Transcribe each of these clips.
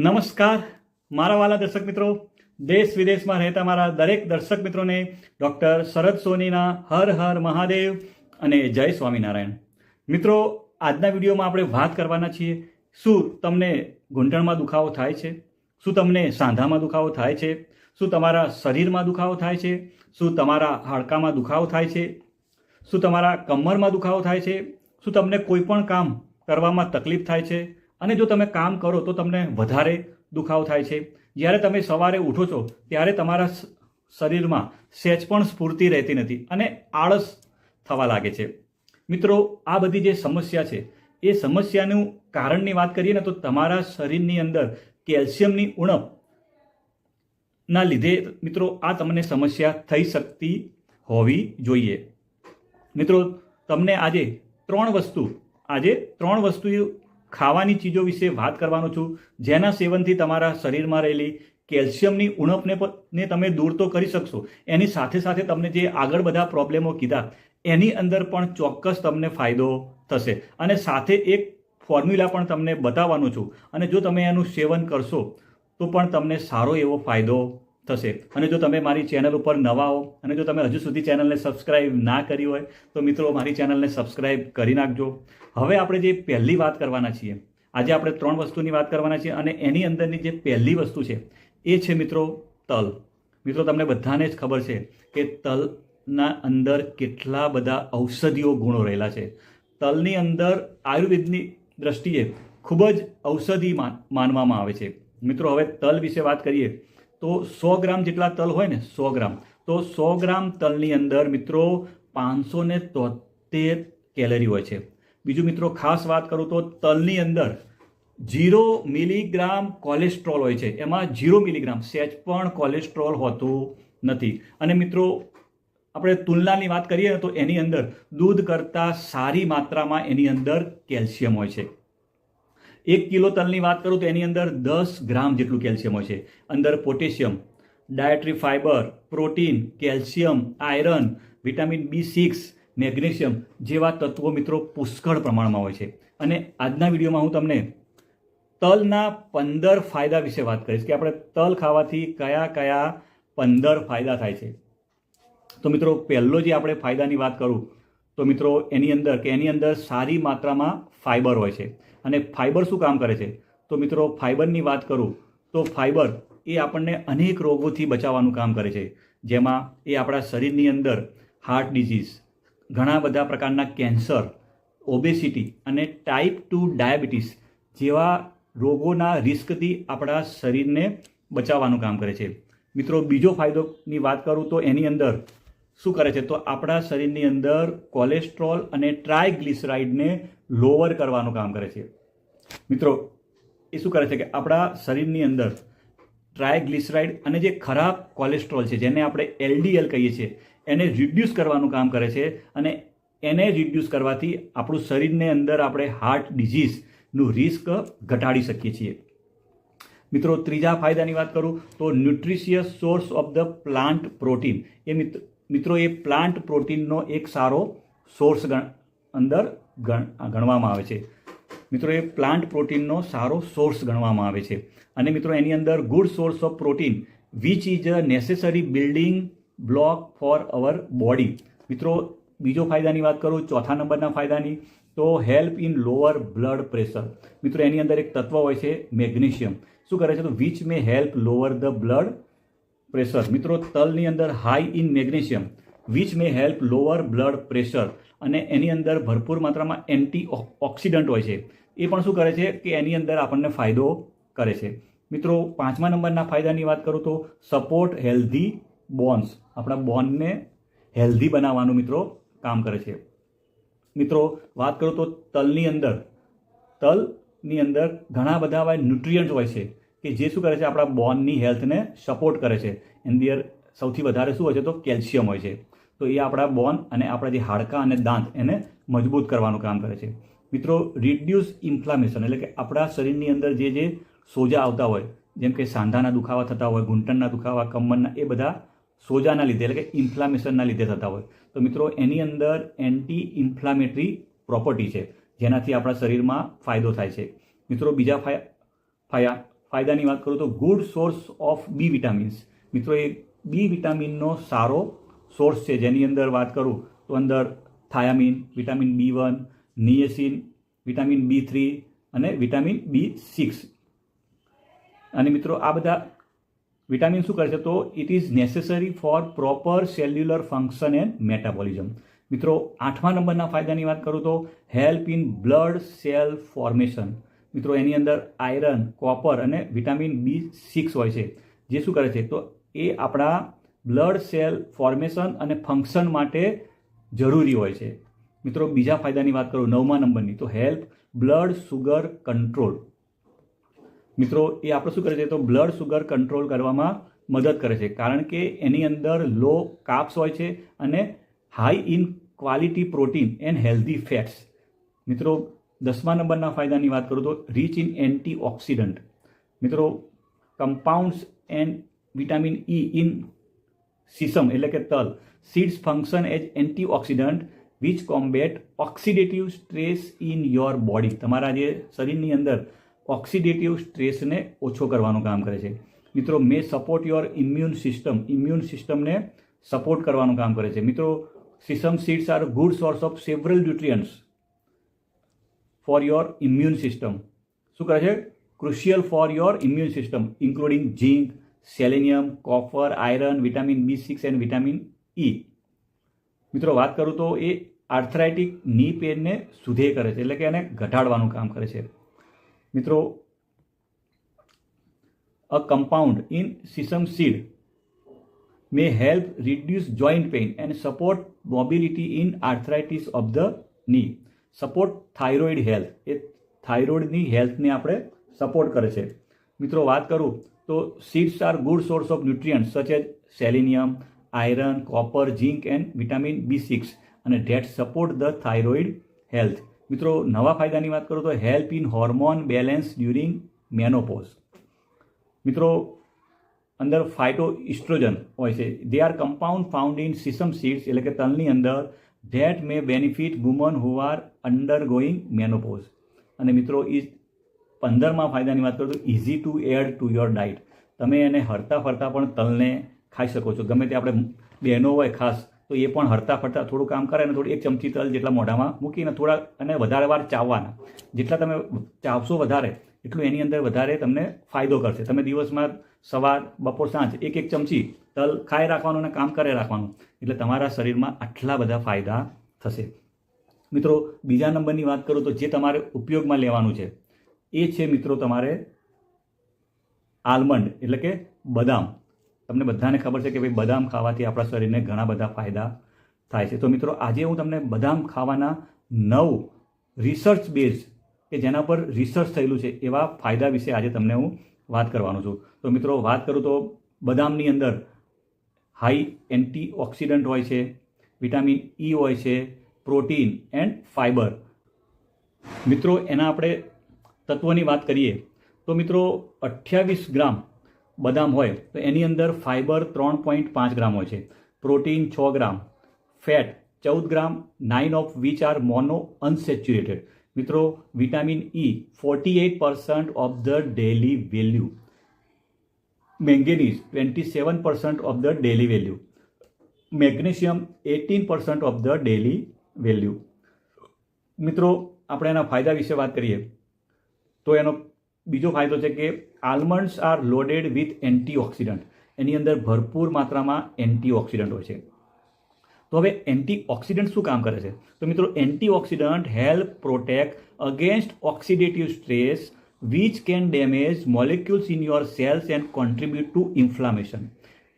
નમસ્કાર, મારા વાલા દર્શક મિત્રો. દેશ વિદેશમાં રહેતા મારા દરેક દર્શક મિત્રોને ડૉક્ટર શરદ સોનીના હર હર મહાદેવ અને જય સ્વામિનારાયણ. મિત્રો, આજના વિડીયોમાં આપણે વાત કરવાના છીએ, શું તમને ઘૂંટણમાં દુખાવો થાય છે? શું તમને સાંધામાં દુખાવો થાય છે? શું તમારા શરીરમાં દુખાવો થાય છે? શું તમારા હાડકામાં દુખાવો થાય છે? શું તમારા કમરમાં દુખાવો થાય છે? શું તમને કોઈ પણ કામ કરવામાં તકલીફ થાય છે? અને જો તમે કામ કરો તો તમને વધારે દુખાવો થાય છે. જ્યારે તમે સવારે ઉઠો છો, ત્યારે તમારા શરીરમાં સહેજ પણ સ્ફૂર્તિ રહેતી નથી અને આળસ થવા લાગે છે. મિત્રો, આ બધી જે સમસ્યા છે, એ સમસ્યાનું કારણની વાત કરીએ ને તો તમારા શરીરની અંદર કેલ્શિયમની ઉણપ ના લીધે મિત્રો, આ તમને સમસ્યા થઈ શકતી હોવી જોઈએ. મિત્રો, તમને આજે ત્રણ વસ્તુ, આજે ત્રણ વસ્તુ ખાવાની ચીજો વિશે વાત કરવાનો છું. જેના સેવનથી તમારા શરીરમાં રહેલી કેલ્શિયમની ઉણપને ને તમે દૂર તો કરી શકશો. એની સાથે સાથે તમને જે આગળ બધા પ્રોબ્લેમો કીધા, એની અંદર પણ ચોક્કસ તમને ફાયદો થશે. અને સાથે એક ફોર્મ્યુલા પણ તમને બતાવવાનું છું. અને જો તમે એનું સેવન કરશો, તો પણ તમને સારો એવો ફાયદો થશે. અને જો તમે મારી ચેનલ ઉપર નવા હો, અને જો તમે હજુ સુધી ચેનલને સબસ્ક્રાઇબ ના કરી હોય, તો મિત્રો મારી ચેનલને સબસ્ક્રાઇબ કરી નાખજો. હવે આપણે જે પહેલી વાત કરવાના છીએ, આજે આપણે ત્રણ વસ્તુની વાત કરવાના છીએ, અને એની અંદરની જે પહેલી વસ્તુ છે, એ છે મિત્રો તલ. મિત્રો, તમને બધાને જ ખબર છે કે તલના અંદર કેટલા બધા ઔષધીય ગુણો રહેલા છે. તલની અંદર આયુર્વેદની દ્રષ્ટિએ ખૂબ જ ઔષધિ માન- માનવામાં આવે છે. મિત્રો, હવે તલ વિશે વાત કરીએ. તો સો ગ્રામ જેટલા તલ હોય ને, સો ગ્રામ. તો સો ગ્રામ તલની અંદર મિત્રો પાંચસો ને તોતેર કેલરી હોય છે. બીજું મિત્રો ખાસ વાત કરું તો તલની અંદર જીરો મિલીગ્રામ કોલેસ્ટ્રોલ હોય છે. એમાં જીરો મિલીગ્રામ સહેજ પણ કોલેસ્ટ્રોલ હોતું નથી. અને મિત્રો આપણે તુલનાની વાત કરીએ તો એની અંદર દૂધ કરતાં સારી માત્રામાં એની અંદર કેલ્શિયમ હોય છે. એક કિલો તલની વાત કરું તો એની અંદર દસ ગ્રામ જેટલું કેલ્શિયમ હોય છે. અંદર potassium dietary fibre protein calcium iron vitamin B six magnesium જેવા તત્વો મિત્રો પુષ્કળ પ્રમાણમાં હોય છે. અને આજના વિડીયોમાં હું તમને તલના પંદર ફાયદા વિશે વાત કરીશ કે આપણે તલ ખાવાથી કયા કયા પંદર ફાયદા થાય છે. તો મિત્રો, પહેલો જે આપણે ફાયદાની વાત કરું તો મિત્રો, એની અંદર કે એની અંદર સારી માત્રામાં ફાઇબર હોય છે. અને ફાઇબર શું કામ કરે છે? તો મિત્રો ફાઇબરની વાત કરું, તો ફાઇબર એ આપણને અનેક રોગોથી બચાવવાનું કામ કરે છે. જેમાં એ આપણા શરીરની અંદર હાર્ટ ડિઝીઝ ઘણા બધા પ્રકારના કેન્સર ઓબેસિટી અને ટાઈપ ટુ ડાયાબિટીસ જેવા રોગોના રિસ્કથી આપણા શરીરને બચાવવાનું કામ કરે છે. મિત્રો, બીજો ફાયદોની વાત કરું તો એની અંદર શું કરે છે? તો આપણા શરીરની અંદર કોલેસ્ટ્રોલ અને ટ્રાયગ્લિસરાઇડને લોઅર કરવાનું કામ કરે છે. મિત્રો, એ શું કરે છે કે આપણા શરીરની અંદર ટ્રાયગ્લિસરાઇડ અને જે ખરાબ કોલેસ્ટ્રોલ છે, જેને આપણે એલડીએલ કહીએ છીએ, એને રિડ્યુસ કરવાનું કામ કરે છે અને એને રિડ્યુસ કરવાથી આપણું શરીરને અંદર આપણે હાર્ટ ડિઝીઝનું રિસ્ક ઘટાડી શકીએ છીએ. મિત્રો, ત્રીજા ફાયદાની વાત કરું તો nutritious source of the plant protein એ મિત્ર, એ પ્લાન્ટ પ્રોટીનનો એક સારો સોર્સ અંદર ગણવામાં આવે છે. મિત્રો, એ પ્લાન્ટ પ્રોટીનનો સારો સોર્સ ગણવામાં આવે છે. અને મિત્રો, એની અંદર good source of protein which is a necessary building block for our body મિત્રો, બીજો ફાયદાની વાત કરું, ચોથા નંબરના ફાયદાની, તો help in lower blood pressure મિત્રો, એની અંદર એક તત્વ હોય છે, મેગ્નેશિયમ. શું કરે છે તો which may help lower the blood pressure મિત્રો, તલની અંદર high in magnesium which may help lower blood pressure અને એની અંદર ભરપૂર માત્રામાં એન્ટી ઓક્સિડન્ટ હોય છે. એ પણ શું કરે છે કે એની અંદર આપણને ફાયદો કરે છે. મિત્રો, પાંચમા નંબરના ફાયદાની વાત કરું તો સપોર્ટ હેલ્ધી બોન્સ. આપણા બોનને હેલ્ધી બનાવવાનું મિત્રો કામ કરે છે. મિત્રો, વાત કરું તો તલની અંદર. તલની અંદર ઘણા બધા એવા ન્યુટ્રિયન્ટ હોય છે કે જે શું કરે છે? આપણા બોનની હેલ્થને સપોર્ટ કરે છે. એની અંદર સૌથી વધારે શું હોય છે તો કેલ્શિયમ હોય છે. તો એ આપણા બોન અને આપણા જે હાડકાં અને દાંત એને મજબૂત કરવાનું કામ કરે છે. મિત્રો રિડ્યુસ ઇન્ફ્લામેશન એટલે કે આપણા શરીરની અંદર જે જે સોજા આવતા હોય, જેમ કે સાંધાના દુખાવા થતા હોય, ઘૂંટણના દુખાવા, કમરના, એ બધા સોજાના લીધે એટલે કે ઇન્ફ્લામેશનના લીધે થતા હોય. તો મિત્રો, એની અંદર એન્ટી ઇન્ફ્લામેટરી પ્રોપર્ટી છે. જેનાથી આપણા શરીરમાં ફાયદો થાય છે. મિત્રો, બીજા ફાય, ફાયા, ફાયદાની વાત કરું તો good source of B vitamins મિત્રો, એ બી વિટામિનનો સારો સોર્સ છે, જેની અંદર વાત કરું તો અંદર thiamine, vitamin B one, niacin, vitamin B three અને વિટામિન બી સિક્સ. અને મિત્રો આ બધા વિટામિન શું કરે છે? તો it is necessary for proper cellular function and metabolism મિત્રો, આઠમા નંબરના ફાયદાની વાત કરું તો help in blood cell formation મિત્રો, એની અંદર આયરન કોપર અને વિટામિન બી સિક્સ હોય છે. જે શું કરે છે? તો એ આપણા બ્લડ સેલ ફોર્મેશન અને ફંક્શન માટે જરૂરી હોય છે. મિત્રો, બીજા ફાયદાની વાત કરું, નવમા નંબરની, તો હેલ્પ બ્લડ સુગર કંટ્રોલ. મિત્રો, એ આપણે શું કરે છે? તો બ્લડ સુગર કંટ્રોલ કરવામાં મદદ કરે છે, કારણ કે એની અંદર લો કાપ્સ હોય છે અને high in quality protein and healthy fats. મિત્રો, દસમા નંબરના ફાયદાની વાત કરું તો રીચ ઇન એન્ટી ઓક્સિડન્ટ મિત્રો, compounds and vitamin E in sesame, એટલે કે તલ. Seeds function as antioxidant which combat oxidative stress in your body તમારા જે શરીરની અંદર ઓક્સિડેટિવ સ્ટ્રેસને ઓછો કરવાનું કામ કરે છે. મિત્રો may support your immune system immune સિસ્ટમને સપોર્ટ કરવાનું કામ કરે છે. મિત્રો, sesame seeds are good source of several nutrients for your immune system શું કરે છે? Crucial for your immune system including zinc selenium copper iron vitamin B six and vitamin E મિત્રો, વાત કરું તો એ આર્થરાઇટિકની પેનને સુધે કરે છે, એટલે કે એને ઘટાડવાનું કામ કરે છે. મિત્રો a compound in sesame seed may help reduce joint pain and support mobility in arthritis of the knee support thyroid health એ થાઇરોઇડની હેલ્થને આપણે સપોર્ટ કરે છે. મિત્રો, વાત કરું seeds are good source of nutrient such as selenium iron copper zinc and vitamin B six અને that support the thyroid health મિત્રો, નવા ફાયદાની વાત કરું તો help in hormone balance during menopause મિત્રો, અંદર ફાઇટો ઇસ્ટ્રોજન હોય છે. They are compound found in sesame seeds એટલે કે તલની અંદર that may benefit woman who are undergoing menopause અને મિત્રો એ પંદરમાં ફાયદાની વાત કરું તો easy to add to your diet તમે એને હરતા ફરતા પણ તલને ખાઈ શકો છો. ગમે તે આપણે બહેનો હોય ખાસ, તો એ પણ હરતા ફરતા થોડું કામ કરે અને થોડી એક ચમચી તલ જેટલા મોઢામાં મૂકીને થોડા અને વધારે વાર ચાવવાના. જેટલા તમે ચાવશો વધારે, એટલું એની અંદર વધારે તમને ફાયદો કરશે. તમે દિવસમાં સવાર, બપોર, સાંજ એક એક ચમચી તલ ખાઈ રાખવાનું અને કામ કરે રાખવાનું. એટલે તમારા શરીરમાં આટલા બધા ફાયદા થશે. મિત્રો, બીજા નંબરની વાત કરું તો જે તમારે ઉપયોગમાં લેવાનું છે એ છે મિત્રો તમારે આલમંડ, એટલે કે બદામ. તમને બધાને ખબર છે કે ભાઈ બદામ ખાવાથી આપણા શરીરને ઘણા બધા ફાયદા થાય છે. તો મિત્રો, આજે હું તમને બદામ ખાવાના નવ રિસર્ચ બેઝ કે જેના પર રિસર્ચ થયેલું છે એવા ફાયદા વિશે આજે તમને હું વાત કરવાનો છું. તો મિત્રો, વાત કરું તો બદામની અંદર હાઈ એન્ટી ઓક્સિડન્ટ હોય છે વિટામિન ઈ હોય છે પ્રોટીન એન્ડ ફાઇબર મિત્રો, એના આપણે તત્વોની વાત કરીએ, તો મિત્રો અઠ્યાવીસ ગ્રામ બદામ હોય તો એની અંદર ફાઇબર ત્રણ પોઈન્ટ પાંચ ગ્રામ હોય છે, પ્રોટીન છ ગ્રામ, ફેટ ચૌદ gram, nine of which are monounsaturated. મિત્રો, vitamin E forty eight percent of the daily value manganese twenty seven percent of the daily value magnesium eighteen percent of the daily value મિત્રો, આપણે એના ફાયદા વિશે વાત કરીએ. તો એનો બીજો ફાયદો છે કે almonds are loaded with antioxidant. એની અંદર ભરપૂર માત્રામાં એન્ટીઓક્સિડન્ટ હોય છે. તો હવે એન્ટીઓક્સિડન્ટ શું કામ કરે છે? તો મિત્રો, antioxidant help protect against oxidative stress which can damage molecules in your cells and contribute to inflammation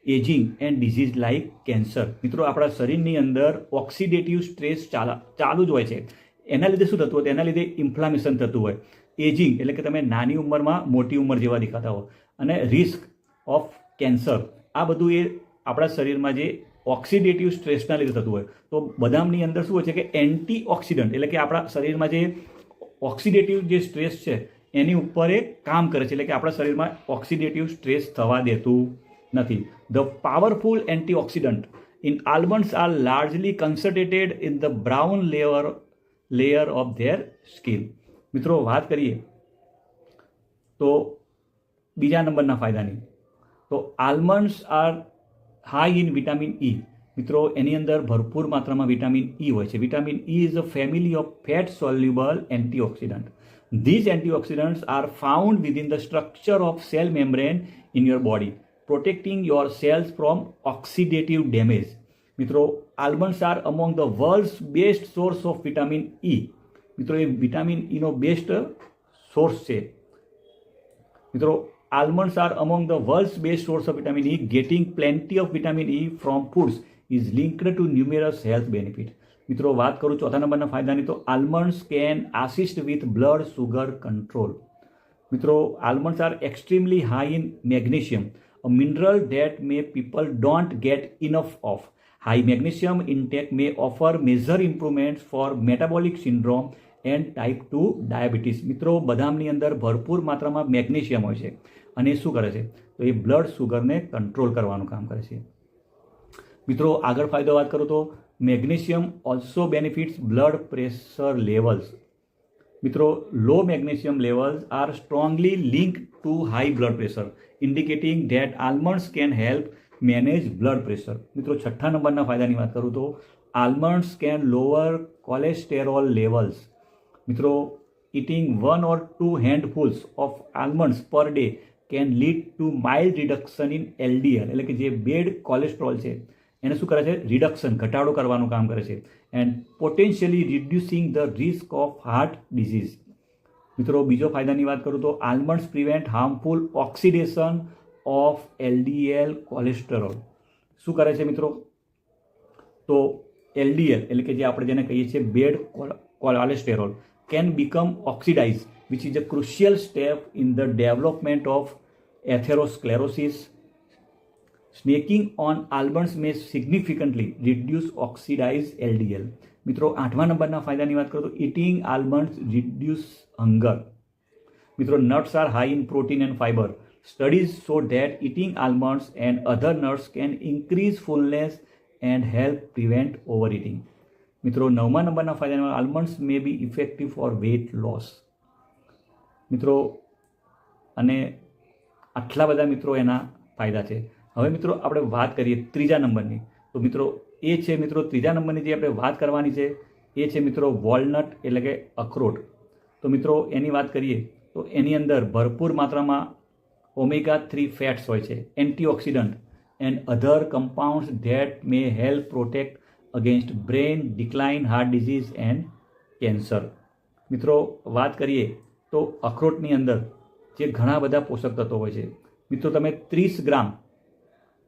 aging and disease like cancer મિત્રો, આપણા શરીરની અંદર ઓક્સિડેટિવ સ્ટ્રેસ ચાલા જ હોય છે. એના લીધે શું થતું હોય? એના લીધે ઇન્ફ્લામેશન થતું હોય. એજિંગ એટલે કે તમે નાની ઉંમરમાં મોટી ઉંમર જેવા દેખાતા હો. અને રિસ્ક ઓફ કેન્સર આ બધું એ આપણા શરીરમાં જે ઓક્સિડેટિવ સ્ટ્રેસના લીધે થતું હોય. તો બદામની અંદર શું હોય છે કે એન્ટી ઓક્સિડન્ટ એટલે કે આપણા શરીરમાં જે ઓક્સિડેટિવ જે સ્ટ્રેસ છે, એની ઉપર એ કામ કરે છે, એટલે કે આપણા શરીરમાં ઓક્સિડેટિવ સ્ટ્રેસ થવા દેતું નથી. The powerful antioxidant in almonds are largely concentrated in the brown layer layer of their skin મિત્રો વાત કરીએ તો બીજા નંબરના ફાયદાની તો almonds are high in vitamin E મિત્રો એની અંદર ભરપૂર માત્રામાં વિટામિન ઈ હોય છે vitamin E is a family of fat soluble antioxidant these antioxidants are found within the structure of cell membrane in your body protecting your cells from oxidative damage મિત્રો almonds are among the world's best source of vitamin E મિત્રો એ vitamin ઈનો best source છે મિત્રો almonds are among the world's best source of vitamin E. Getting plenty of vitamin E from foods is linked to numerous health benefits. મિત્રો વાત કરું ચોથા નંબરના ફાયદાની તો almonds can assist with blood sugar control મિત્રો almonds are extremely high in magnesium a mineral that may people don't get enough of high magnesium intake may offer major improvements for metabolic syndrome and type two diabetes મિત્રો, બદામની અંદર ભરપૂર માત્રામાં magnesium હોય છે. અને એ શું કરે છે? તો એ બ્લડ સુગરને કંટ્રોલ કરવાનું કામ કરે છે. મિત્રો, આગળ ફાયદો વાત કરું તો, magnesium also benefits blood pressure levels મિત્રો low magnesium levels are strongly link to high blood pressure indicating that almonds can help manage blood pressure મિત્રો, છઠ્ઠા નંબરના ફાયદાની વાત કરું તો almonds can lower cholesterol levels મિત્રો eating one or two handfuls of almonds per day can lead to mild reduction in LDL એટલે કે જે બેડ કોલેસ્ટ્રોલ છે, એને શું કરે છે? રિડક્શન ઘટાડો કરવાનું કામ કરે છે and potentially reducing the risk of heart disease મિત્રો, બીજો ફાયદાની વાત કરું તો almonds prevent harmful oxidation of LDL cholesterol શું કરે છે મિત્રો? તો એલડીએલ એટલે કે જે આપણે જેને કહીએ છીએ bad cholesterol can become oxidized, which is a crucial step in the development of atherosclerosis. Snaking on almonds may significantly reduce oxidized LDL. મિત્રો આઠમા નંબરના ફાયદાની વાત કરું તો ઇટિંગ આલ્મન્ડ્સ રિડ્યુસ હંગર મિત્રો nuts are high in protein and fibre studies show that eating almonds and other nuts can increase fullness and help prevent over eating મિત્રો, નવમા નંબરના ફાયદામાં almonds may be effective for weight loss મિત્રો, અને આટલા બધા મિત્રો એના ફાયદા છે. હવે મિત્રો, આપણે વાત કરીએ ત્રીજા નંબરની. તો મિત્રો, એ છે મિત્રો, ત્રીજા નંબરની જે આપણે વાત કરવાની છે, એ છે મિત્રો વોલનટ એટલે કે અખરોટ. તો મિત્રો, એની વાત કરીએ, તો એની અંદર ભરપૂર માત્રામાં ઓમેગા થ્રી ફેટ્સ હોય છે antioxidant and other compounds that may help protect against brain decline heart disease and cancer મિત્રો, વાત કરીએ તો અખરોટની અંદર જે ઘણા બધા પોષક તત્વો હોય છે. મિત્રો, તમે ત્રીસ ગ્રામ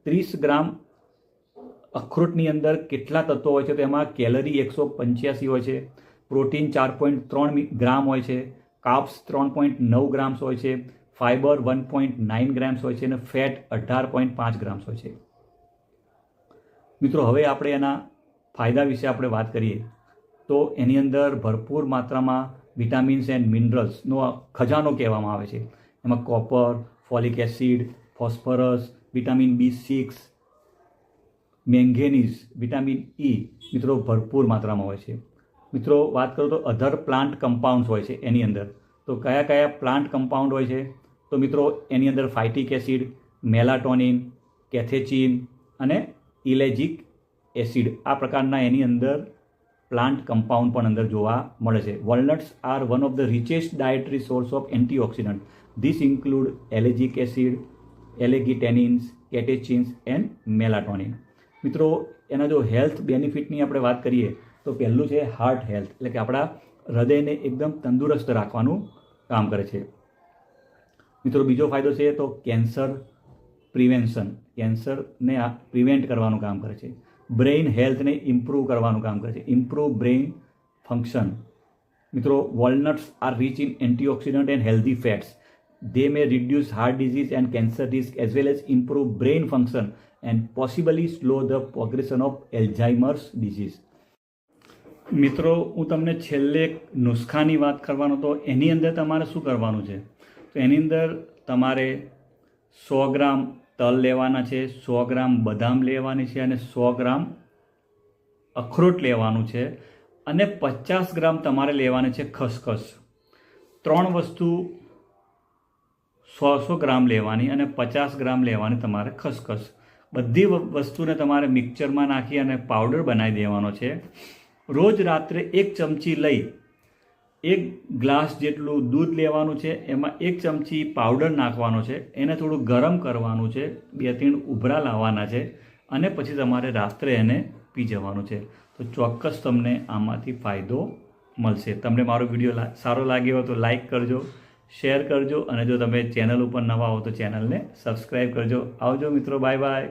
ત્રીસ ગ્રામ અખરોટની અંદર કેટલા તત્વો હોય છે? તો એમાં કેલરી એકસો પંચ્યાસી હોય છે, પ્રોટીન ચાર પોઈન્ટ ત્રણ ગ્રામ હોય છે, કાપ્સ ત્રણ પોઈન્ટ નવ ગ્રામ્સ હોય છે fibre one point nine grams હોય છે અને ફેટ અઢાર પોઈન્ટ પાંચ ગ્રામ્સ હોય છે. મિત્રો, હવે આપણે એના ફાયદા વિશે આપણે વાત કરીએ, તો એની અંદર ભરપૂર માત્રામાં વિટામિન્સ એન્ડ મિનરલ્સનો ખજાનો કહેવામાં આવે છે. એમાં copper, folic acid, phosphorus, vitamin B six, manganese, vitamin E મિત્રો ભરપૂર માત્રામાં હોય છે. મિત્રો, વાત કરું તો અધર પ્લાન્ટ કમ્પાઉન્ડ્સ હોય છે એની અંદર. તો કયા કયા પ્લાન્ટ કમ્પાઉન્ડ હોય છે? તો મિત્રો, એની અંદર ફાઇટિક એસિડ, મેલાટોનિન, કેથેચિન અને ઇલેજિક એસિડ આ પ્રકારના એની અંદર પ્લાન્ટ કમ્પાઉન્ડ પણ અંદર જોવા મળે છે. Walnuts are one of the richest dietary source of antioxidant this include ellagic acid ellagitannins catechins and melatonin મિત્રો, એના જો હેલ્થ બેનિફિટની આપણે વાત કરીએ, તો પહેલું છે હાર્ટ હેલ્થ એટલે કે આપણા હૃદયને એકદમ તંદુરસ્ત રાખવાનું કામ કરે છે. મિત્રો, બીજો ફાયદો છે તો કેન્સર પ્રિવેન્શન કેન્સરને પ્રિવેન્ટ કરવાનું કામ કરે છે. બ્રેઇન હેલ્થને ઇમ્પ્રૂવ કરવાનું કામ કરે છે. Improve brain function. મિત્રો, walnuts are rich in antioxidant and healthy fats. they may reduce heart disease and cancer risk as well as improve brain function and possibly slow the progression of Alzheimer's disease. મિત્રો, હું તમને છેલ્લે એક નુસ્ખાની વાત કરવાનો તો એની અંદર તમારે શું કરવાનું છે? તો એની અંદર તમારે સો ગ્રામ તલ લેવાના છે, સો ગ્રામ બદામ લેવાની છે અને સો ગ્રામ અખરોટ લેવાનું છે અને પચાસ ગ્રામ તમારે લેવાની છે ખસખસ. ત્રણ વસ્તુ સો સો ગ્રામ લેવાની અને પચાસ ગ્રામ લેવાની તમારે ખસખસ. બધી વસ્તુને તમારે મિક્સરમાં નાખી અને પાવડર બનાવી દેવાનો છે. રોજ રાત્રે એક ચમચી લઈ એક ગ્લાસ જેટલું દૂધ લેવાનું છે, એમાં એક ચમચી પાવડર નાખવાનો છે, એને થોડું ગરમ કરવાનું છે, બે ત્રણ ઉભરા લાવવાના છે, અને પછી તમારે રાત્રે એને પી જવાનું છે. તો ચોક્કસ તમને આમાંથી ફાયદો મળશે. તમને મારો વીડિયો સારો લાગ્યો હોય તો લાઇક કરજો શેર કરજો, અને જો તમે ચેનલ ઉપર નવા હો તો ચેનલને સબસ્ક્રાઈબ કરજો. આવજો મિત્રો બાય બાય